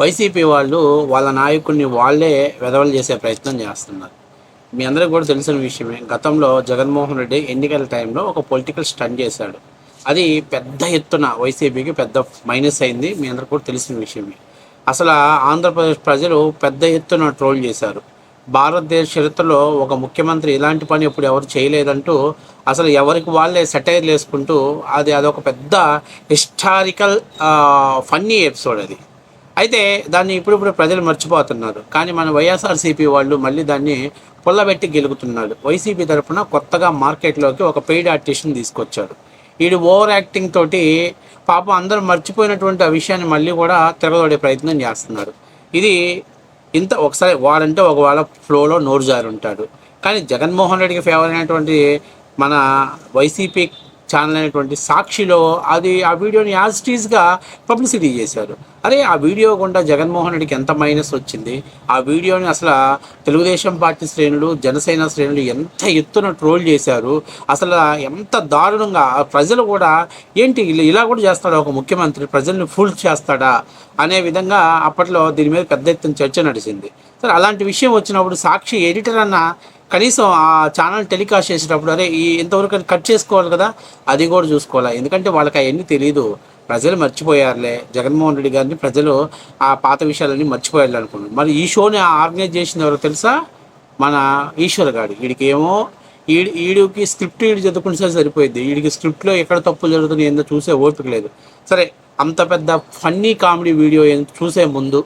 YCP వాళ్ళు వాళ్ళ నాయకుడిని వాళ్ళే వెధవలు చేసే ప్రయత్నం చేస్తున్నారు. మీ అందరికీ కూడా తెలిసిన విషయమే గతంలో జగన్మోహన్ రెడ్డి ఎన్నికల టైంలో ఒక పొలిటికల్ స్టన్ చేశాడు. అది పెద్ద ఎత్తున వైసీపీకి పెద్ద మైనస్ అయింది మీ అందరికీ కూడా తెలిసిన విషయమే. అసలు ఆంధ్రప్రదేశ్ ప్రజలు పెద్ద ఎత్తున ట్రోల్ చేశారు. భారతదేశ చరిత్రలో ఒక ముఖ్యమంత్రి ఇలాంటి పని ఎప్పుడు ఎవరు చేయలేదంటూ అసలు ఎవరికి వాళ్ళే సెటైర్లు వేసుకుంటూ అది అదొక పెద్ద హిస్టారికల్ ఫన్నీ ఎపిసోడ్ అది. అయితే దాన్ని ఇప్పుడిప్పుడు ప్రజలు మర్చిపోతున్నారు. కానీ మన వైఎస్ఆర్సీపీ వాళ్ళు మళ్ళీ దాన్ని పుల్లబెట్టి గెలుగుతున్నారు. వైసీపీ తరఫున కొత్తగా మార్కెట్లోకి ఒక పెయిడ్ ఆర్టిస్ట్ని తీసుకొచ్చారు. వీడు ఓవర్ యాక్టింగ్ తోటి పాపం అందరూ మర్చిపోయినటువంటి ఆ విషయాన్ని మళ్ళీ కూడా తిరగదోడే ప్రయత్నం చేస్తున్నారు. ఇది ఇంత ఒకసారి వాడంటే ఒకవేళ ఫ్లోలో నోరు జారి ఉంటాడు. కానీ జగన్మోహన్ రెడ్డికి ఫేవర్ అయినటువంటి మన వైసీపీ ఛానల్ అయినటువంటి సాక్షిలో అది ఆ వీడియోని యాజ్ టీజ్గా పబ్లిసిటీ చేశారు. అరే ఆ వీడియో గుండా జగన్మోహన్ రెడ్డికి ఎంత మైనస్ వచ్చింది? ఆ వీడియోని అసలు తెలుగుదేశం పార్టీ శ్రేణులు జనసేన శ్రేణులు ఎంత ఎత్తున ట్రోల్ చేశారు? అసలు ఎంత దారుణంగా ప్రజలు కూడా ఏంటి ఇలా- కూడా చేస్తాడా ఒక ముఖ్యమంత్రి? ప్రజల్ని ఫుల్ చేస్తాడా? అనే విధంగా అప్పట్లో దీని మీద పెద్ద ఎత్తున చర్చ నడిచింది. సరే అలాంటి విషయం వచ్చినప్పుడు సాక్షి ఎడిటర్ అన్న కనీసం ఆ ఛానల్ టెలికాస్ట్ చేసేటప్పుడు అరే ఈ ఇంతవరకు కట్ చేసుకోవాలి కదా? అది కూడా చూసుకోవాలి? ఎందుకంటే వాళ్ళకి అవన్నీ తెలియదు ప్రజలు మర్చిపోయారులే. జగన్మోహన్ రెడ్డి గారిని ప్రజలు ఆ పాత విషయాలన్నీ మర్చిపోయారు అనుకున్నారు మరి ఈ షోని ఆర్గనైజ్ చేసింది ఎవరో తెలుసా? మన ఈశ్వర్ గారు వీడికి ఏమో ఈడి ఈడికి స్క్రిప్ట్ ఈడు చదువుకుంటే సరిపోయింది వీడికి స్క్రిప్ట్లో ఎక్కడ తప్పులు జరుగుతుంది ఏందో చూసే ఓపిక లేదు. సరే అంత పెద్ద ఫన్నీ కామెడీ వీడియో ఏం చూసే ముందు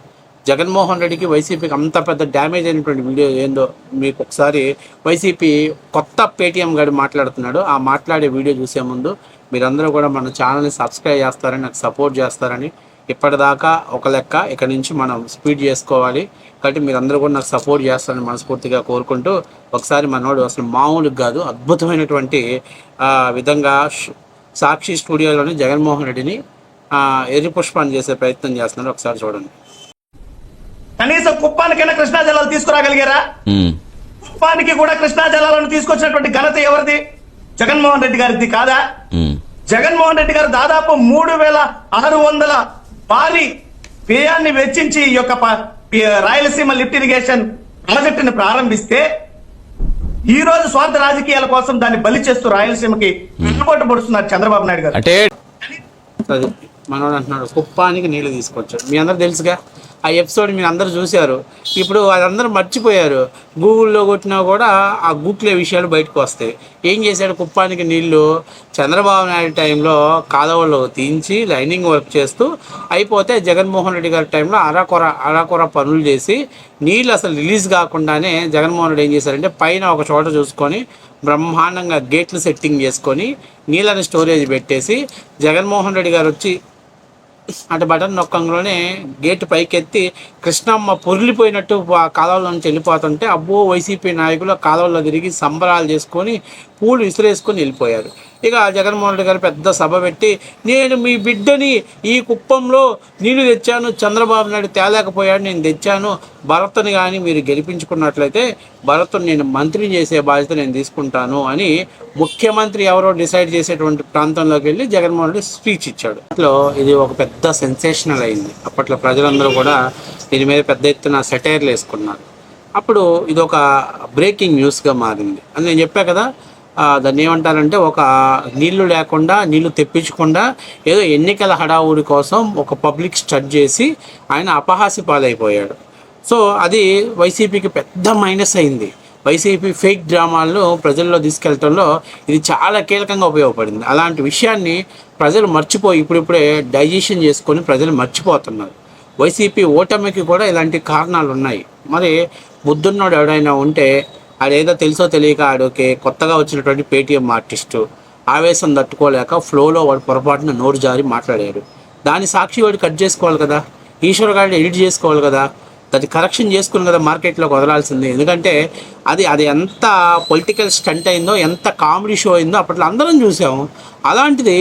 జగన్మోహన్ రెడ్డికి వైసీపీకి అంత పెద్ద డ్యామేజ్ అయినటువంటి వీడియో ఏందో మీకు ఒకసారి వైసీపీ కొత్త పేటీఎం గారు మాట్లాడుతున్నాడు. ఆ మాట్లాడే వీడియో చూసే ముందు మీరందరూ కూడా మన ఛానల్ని సబ్స్క్రైబ్ చేస్తారని నాకు సపోర్ట్ చేస్తారని ఇప్పటిదాకా ఒక లెక్క ఇక్కడ నుంచి మనం స్పీడ్ చేసుకోవాలి. కాబట్టి మీరందరూ కూడా నాకు సపోర్ట్ చేస్తారని మనస్ఫూర్తిగా కోరుకుంటూ ఒకసారి మనోడు అసలు మామూలుగా కాదు అద్భుతమైనటువంటి విధంగా సాక్షి స్టూడియోలోని జగన్మోహన్ రెడ్డిని ఆ, ఎర్రి పుష్పాన్ని చేసే ప్రయత్నం చేస్తున్నారు. ఒకసారి చూడండి. కనీసం కుప్పానికైనా కృష్ణా జలాలు తీసుకురాగలిగారా. కుప్పానికి కూడా కృష్ణా జలాలను తీసుకొచ్చినటువంటి ఘనత ఎవరిది? జగన్మోహన్ రెడ్డి గారిది కాదా. జగన్మోహన్ రెడ్డి గారు దాదాపు మూడు వేల ఆరు వందల భారీ వ్యయాన్ని వెచ్చించి ఈ యొక్క రాయలసీమ లిఫ్ట్ ఇరిగేషన్ ప్రాజెక్టును ప్రారంభిస్తే ఈ రోజు స్వార్థ రాజకీయాల కోసం దాన్ని బలి చేస్తూ రాయలసీమకి వెన్నుపోటు పడుతున్నారు చంద్రబాబు నాయుడు గారు. అంటే మనోడు అంటున్నాడు కుప్పానికి నీళ్ళు తీసుకొచ్చాడు. మీ అందరు తెలుసుగా ఆ ఎపిసోడ్ మీరు అందరూ చూశారు. ఇప్పుడు అదందరూ మర్చిపోయారు. గూగుల్లో కొట్టినా కూడా ఆ గూగులే విషయాలు బయటకు వస్తాయి. ఏం చేశాడు? కుప్పానికి నీళ్ళు చంద్రబాబు నాయుడు టైంలో కాలువలో తీయించి లైనింగ్ వర్క్ చేస్తూ అయిపోతే జగన్మోహన్ రెడ్డి గారి టైంలో అరాకొర అరాకొర పనులు చేసి నీళ్ళు అసలు రిలీజ్ కాకుండానే జగన్మోహన్ రెడ్డి ఏం చేశారంటే పైన ఒక చోట చూసుకొని బ్రహ్మాండంగా గేట్లు సెట్టింగ్ చేసుకొని నీళ్ళని స్టోరేజ్ పెట్టేసి జగన్మోహన్ రెడ్డి గారు వచ్చి అంటే బటన్ నొక్కంలోనే గేట్ పైకెత్తి కృష్ణమ్మ పొరిలిపోయినట్టు ఆ కాలువలో నుంచి వెళ్ళిపోతుంటే అబ్బో వైసీపీ నాయకులు కాలువలో తిరిగి సంబరాలు చేసుకొని పూలు విసిరేసుకొని వెళ్ళిపోయారు. ఇక జగన్మోహన్ రెడ్డి గారు పెద్ద సభ పెట్టి నేను మీ బిడ్డని ఈ కుప్పంలో నీళ్ళు తెచ్చాను చంద్రబాబు నాయుడు తేలేకపోయాడు నేను తెచ్చాను. భరత్ని కానీ మీరు గెలిపించుకున్నట్లయితే భరత్ని నేను మంత్రి చేసే బాధ్యత నేను తీసుకుంటాను అని ముఖ్యమంత్రి ఎవరో డిసైడ్ చేసేటువంటి ప్రాంతంలోకి వెళ్ళి జగన్మోహన్ రెడ్డి స్పీచ్ ఇచ్చాడు. అట్లా ఇది ఒక పెద్ద సెన్సేషనల్ అయింది. అప్పట్లో ప్రజలందరూ కూడా దీని మీద పెద్ద ఎత్తున సెటైర్లు వేసుకున్నారు. అప్పుడు ఇది ఒక బ్రేకింగ్ న్యూస్గా మారింది. అని నేను చెప్పా కదా దాన్ని ఏమంటారంటే ఒక నీళ్ళు లేకుండా నీళ్ళు తెప్పించకుండా ఏదో ఎన్నికల హడావుడి కోసం ఒక పబ్లిక్ స్టడ్ చేసి ఆయన అపహాస్య పాలైపోయాడు. సో అది వైసీపీకి పెద్ద మైనస్ అయింది. వైసీపీ ఫేక్ డ్రామాలను ప్రజల్లో తీసుకెళ్ళడంలో ఇది చాలా కీలకంగా ఉపయోగపడింది. అలాంటి విషయాన్ని ప్రజలు మర్చిపోయి ఇప్పుడిప్పుడే డైజెషన్ చేసుకొని ప్రజలు మర్చిపోతున్నారు. వైసీపీ ఓటమికి కూడా ఇలాంటి కారణాలు ఉన్నాయి మరి బుద్ధున్నోడు ఎవడైనా ఉంటే ఆడేదో తెలుసో తెలియక ఆడోకే కొత్తగా వచ్చినటువంటి పేటీఎం ఆర్టిస్టు ఆవేశం తట్టుకోలేక ఫ్లోలో వాడు పొరపాటున నోరు జారి మాట్లాడారు దాని సాక్షి వాడు కట్ చేసుకోవాలి కదా? ఈశ్వర్ గారిని ఎడిట్ చేసుకోవాలి కదా? దాన్ని కరెక్షన్ చేసుకుని కదా మార్కెట్లోకి వదలాల్సింది. ఎందుకంటే అది అది ఎంత పొలిటికల్ స్టంట్ అయిందో ఎంత కామెడీ షో అయిందో అప్పట్లో అందరం చూసాము అలాంటిది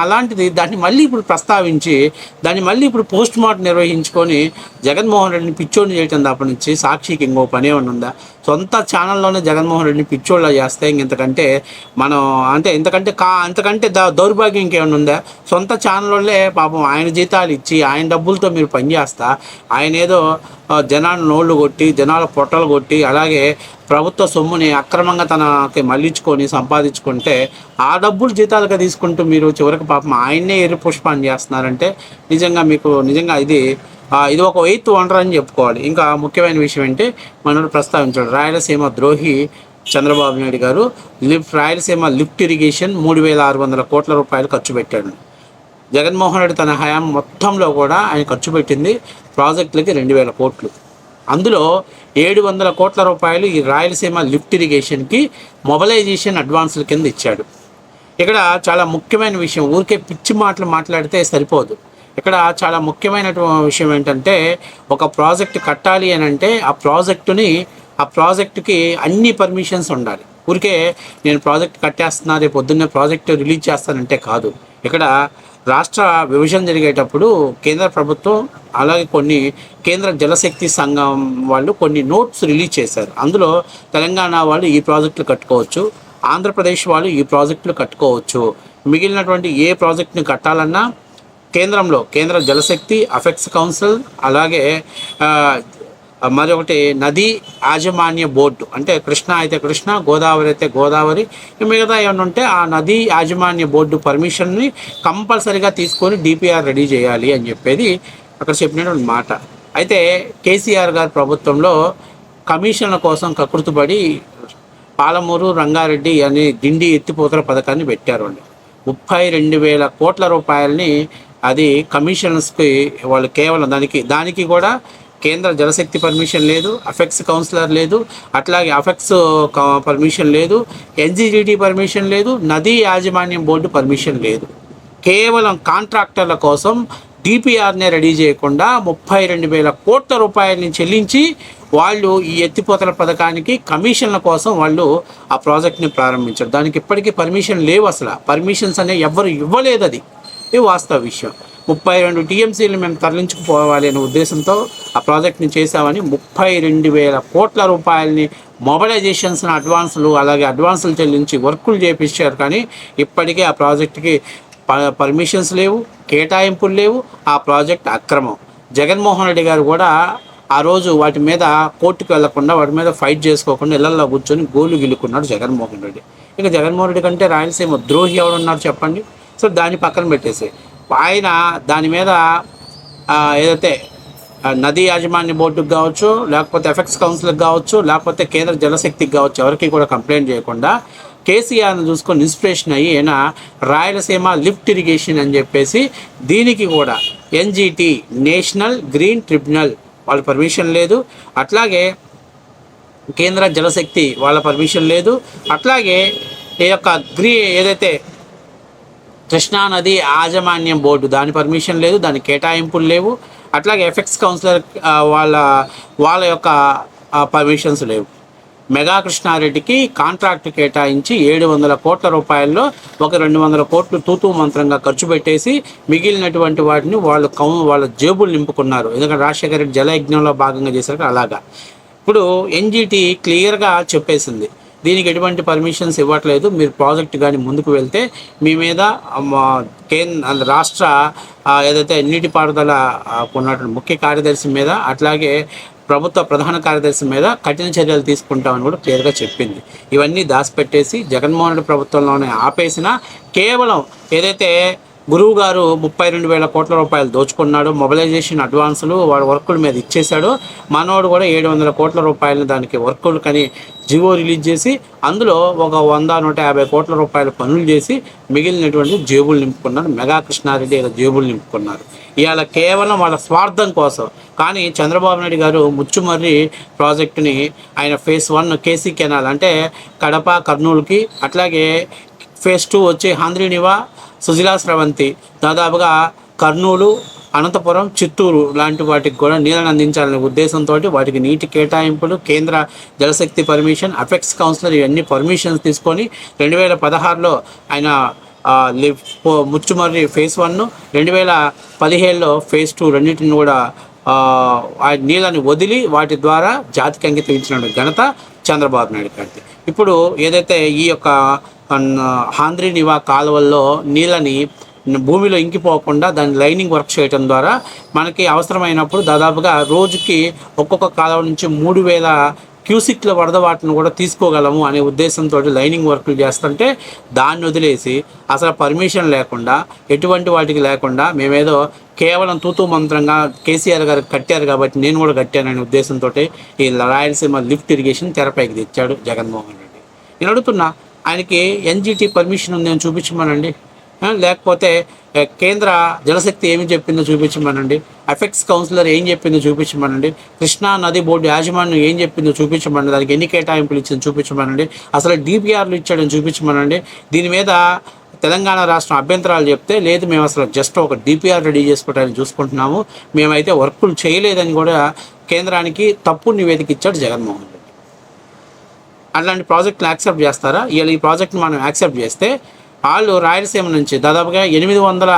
అలాంటిది దాన్ని మళ్ళీ ఇప్పుడు ప్రస్తావించి దాన్ని మళ్ళీ ఇప్పుడు పోస్ట్ మార్టం నిర్వహించుకొని జగన్మోహన్ రెడ్డిని పిచ్చోడిని చేయటం తప్ప నుంచి సాక్షికి ఇంకో పని ఏమైనా ఉందా? సొంత ఛానల్లోనే జగన్మోహన్ రెడ్డిని పిచ్చోళ్ళ చేస్తే ఇంతకంటే మనం అంటే ఇంతకంటే కా అంతకంటే ద దౌర్భాగ్యం ఇంకేమైనా ఉందా? సొంత ఛానల్లోనే పాపం ఆయన జీతాలు ఇచ్చి ఆయన డబ్బులతో మీరు పనిచేస్తా ఆయన ఏదో ఆ, జనాల నోళ్ళు కొట్టి జనాల పొట్టలు కొట్టి అలాగే ప్రభుత్వ సొమ్ముని అక్రమంగా తనకి మళ్ళించుకొని సంపాదించుకుంటే ఆ డబ్బులు జీతాలుగా తీసుకుంటూ మీరు చివరికి పాపం ఆయన్నే ఎర్రి పుష్పాన్ని చేస్తున్నారంటే నిజంగా మీకు నిజంగా ఇది ఇది ఒక ఎయిత్ వండర్ అని చెప్పుకోవాలి. ఇంకా ముఖ్యమైన విషయం ఏంటి? మనోడు ప్రస్తావించాడు రాయలసీమ ద్రోహి చంద్రబాబు నాయుడు గారు లిఫ్ట్ రాయలసీమ లిఫ్ట్ ఇరిగేషన్ మూడు వేల ఆరు వందల కోట్ల రూపాయలు ఖర్చు పెట్టాడు. జగన్మోహన్ రెడ్డి తన హయాం మొత్తంలో కూడా ఆయన ఖర్చు పెట్టింది ప్రాజెక్టులకి రెండు వేల కోట్లు. అందులో ఏడు వందల కోట్ల రూపాయలు ఈ రాయలసీమ లిఫ్ట్ ఇరిగేషన్కి మొబలైజేషన్ అడ్వాన్సుల కింద ఇచ్చాడు. ఇక్కడ చాలా ముఖ్యమైన విషయం ఊరికే పిచ్చి మాటలు మాట్లాడితే సరిపోదు. ఇక్కడ చాలా ముఖ్యమైన విషయం ఏంటంటే ఒక ప్రాజెక్ట్ కట్టాలి అని అంటే ఆ ప్రాజెక్టుని ఆ ప్రాజెక్టుకి అన్ని పర్మిషన్స్ ఉండాలి. ఊరికే నేను ప్రాజెక్ట్ కట్టేస్తున్నా రేపు పొద్దున్నే ప్రాజెక్ట్ రిలీజ్ చేస్తానంటే కాదు. ఇక్కడ రాష్ట్ర విభజన జరిగేటప్పుడు కేంద్ర ప్రభుత్వం అలాగే కొన్ని కేంద్ర జలశక్తి సంఘం వాళ్ళు కొన్ని నోట్స్ రిలీజ్ చేశారు. అందులో తెలంగాణ వాళ్ళు ఈ ప్రాజెక్టులు కట్టుకోవచ్చు ఆంధ్రప్రదేశ్ వాళ్ళు ఈ ప్రాజెక్టులు కట్టుకోవచ్చు. మిగిలినటువంటి ఏ ప్రాజెక్టుని కట్టాలన్నా కేంద్రంలో కేంద్ర జలశక్తి అఫెక్స్ కౌన్సిల్ అలాగే మరొకటి నదీ యాజమాన్య బోర్డు. అంటే కృష్ణ అయితే కృష్ణ గోదావరి అయితే గోదావరి. మిగతా ఏమైనా ఉంటే ఆ నదీ యాజమాన్య బోర్డు పర్మిషన్ని కంపల్సరీగా తీసుకొని డిపిఆర్ రెడీ చేయాలి అని చెప్పేది అక్కడ చెప్పినటువంటి మాట. అయితే కేసీఆర్ గారి ప్రభుత్వంలో కమిషన్ల కోసం కకృతుపడి పాలమూరు రంగారెడ్డి అనే గిండి ఎత్తిపోతల పథకాన్ని పెట్టారండి ముప్పై రెండు వేల కోట్ల రూపాయలని అది కమిషన్స్కి వాళ్ళు కేవలం దానికి దానికి కూడా కేంద్ర జలశక్తి పర్మిషన్ లేదు అఫెక్స్ కౌన్సిలర్ లేదు అట్లాగే అఫెక్స్ పర్మిషన్ లేదు ఎన్జీజీటీ పర్మిషన్ లేదు నదీ యాజమాన్యం బోర్డు పర్మిషన్ లేదు. కేవలం కాంట్రాక్టర్ల కోసం డిపిఆర్నే రెడీ చేయకుండా ముప్పై రెండు వేల కోట్ల రూపాయలని చెల్లించి వాళ్ళు ఈ ఎత్తిపోతల పథకానికి కమిషన్ల కోసం వాళ్ళు ఆ ప్రాజెక్ట్ని ప్రారంభించారు. దానికి ఇప్పటికీ పర్మిషన్ లేవు అసలు. పర్మిషన్స్ అనేవి ఎవ్వరు ఇవ్వలేదు అది. ఇది వాస్తవ విషయం. ముప్పై రెండు టీఎంసీలు మేము తరలించుకుపోవాలి అనే ఉద్దేశంతో ఆ ప్రాజెక్ట్ని చేశామని ముప్పై రెండు వేల కోట్ల రూపాయలని మొబలైజేషన్స్ అడ్వాన్సులు అలాగే అడ్వాన్సులు చెల్లించి వర్కులు చేపించారు. కానీ ఇప్పటికే ఆ ప్రాజెక్ట్కి ప- పర్మిషన్స్ లేవు కేటాయింపులు లేవు ఆ ప్రాజెక్ట్ అక్రమం. జగన్మోహన్ రెడ్డి గారు కూడా ఆ రోజు వాటి మీద కోర్టుకు వెళ్ళకుండా వాటి మీద ఫైట్ చేసుకోకుండా ఇళ్ళలో కూర్చొని గోలు గిలుకున్నాడు జగన్మోహన్ రెడ్డి. ఇక జగన్మోహన్ రెడ్డి కంటే రాయలసీమ ద్రోహి ఎవరున్నారు చెప్పండి? సో దాన్ని పక్కన పెట్టేసి ఆయన దాని మీద ఏదైతే నదీ యాజమాన్య బోర్డుకి కావచ్చు లేకపోతే ఎఫెక్ట్స్ కౌన్సిల్కి కావచ్చు లేకపోతే కేంద్ర జలశక్తికి కావచ్చు ఎవరికి కూడా కంప్లైంట్ చేయకుండా కేసీఆర్ని చూసుకొని ఇన్స్పిరేషన్ అయ్యి ఈయన రాయలసీమ లిఫ్ట్ ఇరిగేషన్ అని చెప్పేసి దీనికి కూడా ఎన్జిటి నేషనల్ గ్రీన్ ట్రిబ్యునల్ వాళ్ళ పర్మిషన్ లేదు. అట్లాగే కేంద్ర జలశక్తి వాళ్ళ పర్మిషన్ లేదు. అట్లాగే ఈ యొక్క గ్రీ ఏదైతే కృష్ణానది యాజమాన్యం బోర్డు. దాని పర్మిషన్ లేదు దాని కేటాయింపులు లేవు. అట్లాగే ఎఫెక్ట్స్ కౌన్సిలర్ వాళ్ళ వాళ్ళ యొక్క పర్మిషన్స్ లేవు. మెగా కృష్ణారెడ్డికి కాంట్రాక్ట్ కేటాయించి ఏడు వందల కోట్ల రూపాయల్లో ఒక రెండు వందల కోట్లు తూతూ మంత్రంగా ఖర్చు పెట్టేసి మిగిలినటువంటి వాటిని వాళ్ళు కౌ వాళ్ళ జేబులు నింపుకున్నారు. ఎందుకంటే రాజశేఖర రెడ్డి జలయజ్ఞంలో భాగంగా చేశారు అలాగా. ఇప్పుడు ఎన్జిటి క్లియర్గా చెప్పేసింది. దీనికి ఎటువంటి పర్మిషన్స్ ఇవ్వట్లేదు. మీరు ప్రాజెక్ట్ కానీ ముందుకు వెళ్తే మీ మీద కేంద్ర రాష్ట్ర ఏదైతే నీటిపారుదల ఉన్నటువంటి ముఖ్య కార్యదర్శి మీద అట్లాగే ప్రభుత్వ ప్రధాన కార్యదర్శి మీద కఠిన చర్యలు తీసుకుంటామని కూడా క్లియర్గా చెప్పింది. ఇవన్నీ దాచిపెట్టేసి జగన్మోహన్ రెడ్డి ప్రభుత్వంలోనే ఆపేసిన కేవలం ఏదైతే గురువు గారు ముప్పై రెండు వేల కోట్ల రూపాయలు దోచుకున్నాడు. మొబిలైజేషన్ అడ్వాన్సులు వాడు వర్కుల మీద ఇచ్చేశాడు. మనోడు కూడా ఏడు వందల కోట్ల రూపాయలు దానికి వర్కులు కని జివో రిలీజ్ చేసి అందులో ఒక వంద నూట యాభై కోట్ల రూపాయల పనులు చేసి మిగిలినటువంటి జేబులు నింపుకున్నారు. మెగా కృష్ణారెడ్డి ఇలా జేబులు నింపుకున్నారు. ఇవాళ కేవలం వాళ్ళ స్వార్థం కోసం. కానీ చంద్రబాబు నాయుడు గారు ముచ్చుమర్రి ప్రాజెక్టుని ఆయన ఫేస్ వన్ కేసీ కెనాల్ అంటే కడప కర్నూలుకి అట్లాగే ఫేజ్ టూ వచ్చి హాంద్రీనివా సుజిలా స్రవంతి. దాదాపుగా కర్నూలు అనంతపురం చిత్తూరు లాంటి వాటికి కూడా నీళ్ళని అందించాలనే ఉద్దేశంతో వాటికి నీటి కేటాయింపులు కేంద్ర జలశక్తి పర్మిషన్ అఫెక్స్ కౌన్సిలర్ ఇవన్నీ పర్మిషన్స్ తీసుకొని రెండు వేల పదహారులో ఆయన ముచ్చుమర్రి ఫేజ్ వన్ రెండు వేల పదిహేడులో ఫేజ్ టూ రెండింటిని కూడా ఆ నీళ్ళని వదిలి వాటి ద్వారా జాతికి అంకితం ఇచ్చిన ఘనత చంద్రబాబు నాయుడు గారిది. ఇప్పుడు ఏదైతే ఈ యొక్క అన్- నివా కాలువల్లో నీళ్ళని భూమిలో ఇంకిపోకుండా దాని లైనింగ్ వర్క్ చేయడం ద్వారా మనకి అవసరమైనప్పుడు దాదాపుగా రోజుకి ఒక్కొక్క కాలువ నుంచి మూడు వేల క్యూసిక్ల వరద వాటిని కూడా తీసుకోగలము అనే ఉద్దేశంతో లైనింగ్ వర్క్లు చేస్తుంటే దాన్ని వదిలేసి అసలు పర్మిషన్ లేకుండా ఎటువంటి వాటికి లేకుండా మేమేదో కేవలం తూతూ మంత్రంగా కేసీఆర్ గారు కట్టారు కాబట్టి నేను కూడా కట్టాననే ఉద్దేశంతో ఈ రాయలసీమ లిఫ్ట్ ఇరిగేషన్ తెరపైకి తెచ్చాడు జగన్మోహన్ రెడ్డి. నేను అడుగుతున్నా ఆయనకి ఎన్జిటి పర్మిషన్ ఉంది అని చూపించమనండి. లేకపోతే కేంద్ర జలశక్తి ఏమి చెప్పిందో చూపించమనండి. ఎఫెక్ట్స్ కౌన్సిలర్ ఏం చెప్పిందో చూపించమనండి. కృష్ణా నది బోర్డు యాజమాన్యం ఏం చెప్పిందో చూపించమనండి. దానికి ఎన్ని కేటాయింపులు ఇచ్చిందో చూపించమనండి. అసలు డిపిఆర్లు ఇచ్చాడని చూపించమనండి. దీని మీద తెలంగాణ రాష్ట్రం అభ్యంతరాలు చెప్తే లేదు మేము అసలు జస్ట్ ఒక డిపిఆర్ రెడీ చేసుకోవడానికి చూసుకుంటున్నాము. మేమైతే వర్కులు చేయలేదని కూడా కేంద్రానికి తప్పు నివేదిక ఇచ్చాడు జగన్మోహన్ అలాంటి ప్రాజెక్ట్ని ప్రాజెక్టులు యాక్సెప్ట్ చేస్తారా? ఇలా ఈ ప్రాజెక్ట్ని మనం యాక్సెప్ట్ చేస్తే వాళ్ళు రాయలసీమ నుంచి దాదాపుగా ఎనిమిది వందల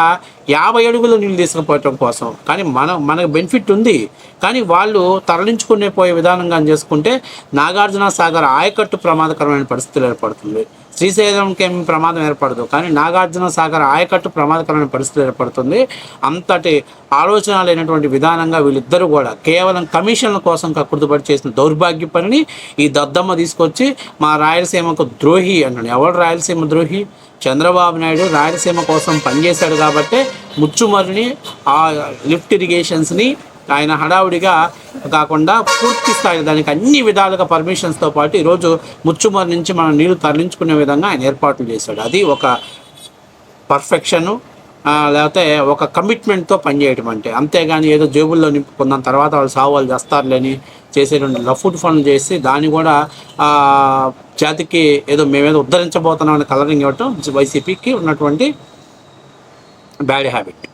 యాభై అడుగులు నీళ్ళు తీసుకుపోవటం కోసం. కానీ మన మనకు బెనిఫిట్ ఉంది. కానీ వాళ్ళు తరలించుకునే పోయే విధానంగా చేసుకుంటే నాగార్జున సాగర్ ఆయకట్టు ప్రమాదకరమైన పరిస్థితులు ఏర్పడుతుంది. శ్రీశైలంకి ఏమి ప్రమాదం ఏర్పడదు. కానీ నాగార్జున సాగర్ ఆయకట్టు ప్రమాదకరమైన పరిస్థితులు ఏర్పడుతుంది. అంతటి ఆలోచన లేనటువంటి విధానంగా వీళ్ళిద్దరూ కూడా కేవలం కమిషన్ల కోసం కక్కుర్తిపడి చేసిన దౌర్భాగ్య పనిని ఈ దద్దమ్మ తీసుకొచ్చి మా రాయలసీమకు ద్రోహి అన్నాడు. ఎవడు రాయలసీమ ద్రోహి? చంద్రబాబు నాయుడు రాయలసీమ కోసం పనిచేశాడు కాబట్టే ముచ్చుమరిని ఆ లిఫ్ట్ ఇరిగేషన్స్ని ఆయన హడావుడిగా కాకుండా పూర్తి స్థాయి దానికి అన్ని విధాలుగా పర్మిషన్స్తో పాటు ఈరోజు ముచ్చుమరి నుంచి మనం నీళ్ళు తరలించుకునే విధంగా ఆయన ఏర్పాట్లు చేశాడు. అది ఒక పర్ఫెక్షను. లేకపోతే ఒక కమిట్మెంట్తో పనిచేయటం అంటే. అంతేగాని ఏదో జేబుల్లో నింపుకున్న తర్వాత వాళ్ళు సావు వాళ్ళు చేస్తారులేని చేసేటువంటి లఫుడ్ ఫండ్ చేసి దాన్ని కూడా జాతికి ఏదో మేమేదో ఉద్ధరించబోతున్నాం అని కలరింగ్ ఇవ్వటం వైసీపీకి ఉన్నటువంటి బ్యాడ్ హ్యాబిట్